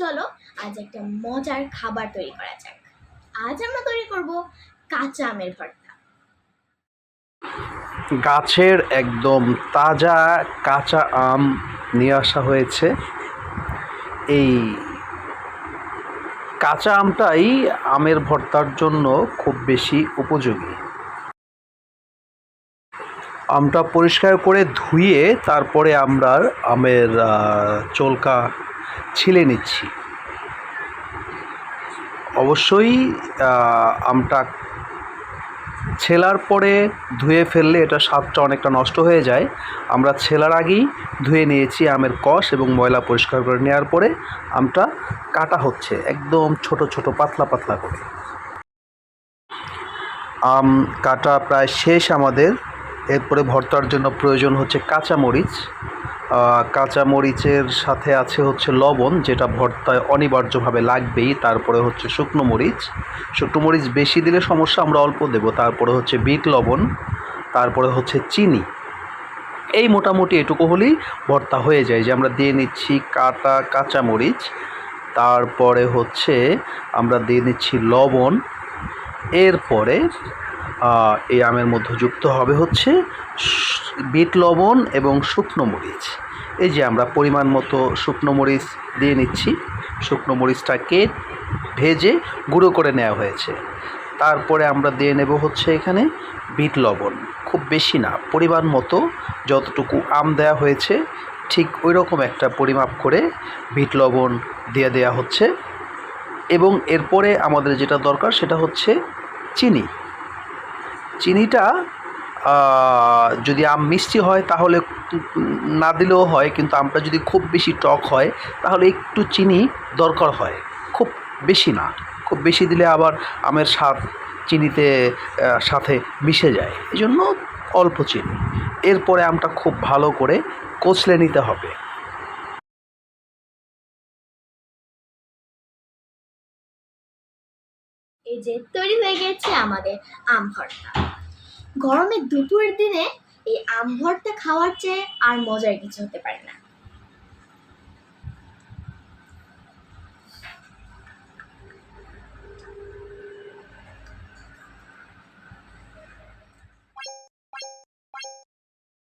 চলো, আজ একটা মজার খাবার তৈরি করা যাক। আজ আমরা তৈরি করব কাঁচা আমের ভর্তা। গাছের একদম তাজা কাঁচা আম নিয়ে আসা হয়েছে। এই কাঁচা আমটাই আমের ভর্তার জন্য খুব বেশি উপযোগী। আমটা পরিষ্কার করে ধুয়ে তারপরে আমরা আমের চোলকা ছিলে নিচ্ছি। অবশ্যই আমটা ছেলার পরে ধুয়ে ফেললে এটা স্বাদটা অনেকটা নষ্ট হয়ে যায়। আমরা ছেলার আগেই ধুয়ে নিয়েছি আমের কষ এবং ময়লা পরিষ্কার করে নেওয়ার পরে আমটা কাটা হচ্ছে একদম ছোট ছোট পাতলা পাতলা করে। আম কাটা প্রায় শেষ আমাদের। এরপরে ভর্তার জন্য প্রয়োজন হচ্ছে কাঁচা মরিচ আহ, কাঁচা মরিচের সাথে আছে হচ্ছে লবণ, যেটা ভর্তায় অনিবার্যভাবে লাগবেই। তারপরে হচ্ছে শুকনো মরিচ। শুকনো মরিচ বেশি দিলে সমস্যা, আমরা অল্প দেব। তারপরে হচ্ছে বিট লবণ, তারপরে হচ্ছে চিনি। এই মোটামুটি এটুকু হলেই ভর্তা হয়ে যায়। যে আমরা দিয়ে নিচ্ছি কাটা কাঁচা মরিচ, তারপরে হচ্ছে আমরা দিয়ে নিচ্ছি লবণ। এরপরে এই আমের মধ্যে যুক্ত হবে হচ্ছে বিট লবণ এবং শুকনো মরিচ। এই যে আমরা পরিমাণ মতো শুকনো মরিচ দিয়ে নিচ্ছি। শুকনো মরিচটাকে ভেজে গুঁড়ো করে নেওয়া হয়েছে। তারপরে আমরা দিয়ে নেব হচ্ছে এখানে বিট লবণ। খুব বেশি না, পরিমাণ মতো যতটুকু আম দেওয়া হয়েছে, ঠিক ওই রকম একটা পরিমাপ করে বিট লবণ দিয়ে দেওয়া হচ্ছে। এবং এরপরে আমাদের যেটা দরকার সেটা হচ্ছে চিনি। চিনিটা যদি আম মিষ্টি হয় তাহলে না দিলেও হয়, কিন্তু আমটা যদি খুব বেশি টক হয়, তাহলে একটু চিনি দরকার হয়। খুব বেশি না। খুব বেশি দিলে আবার আমের স্বাদ চিনিতে সাথে মিশে যায়। এই জন্য অল্প চিনি। এরপরে আমটা খুব ভালো করে কচলে নিতে হবে। এই যে তৈরি হয়ে গেছে আমাদের আম ভর্তা। গরমের দুপুরের দিনে এই আম ভর্তা খাওয়ার চেয়ে আর মজার কিছু হতে পারে না।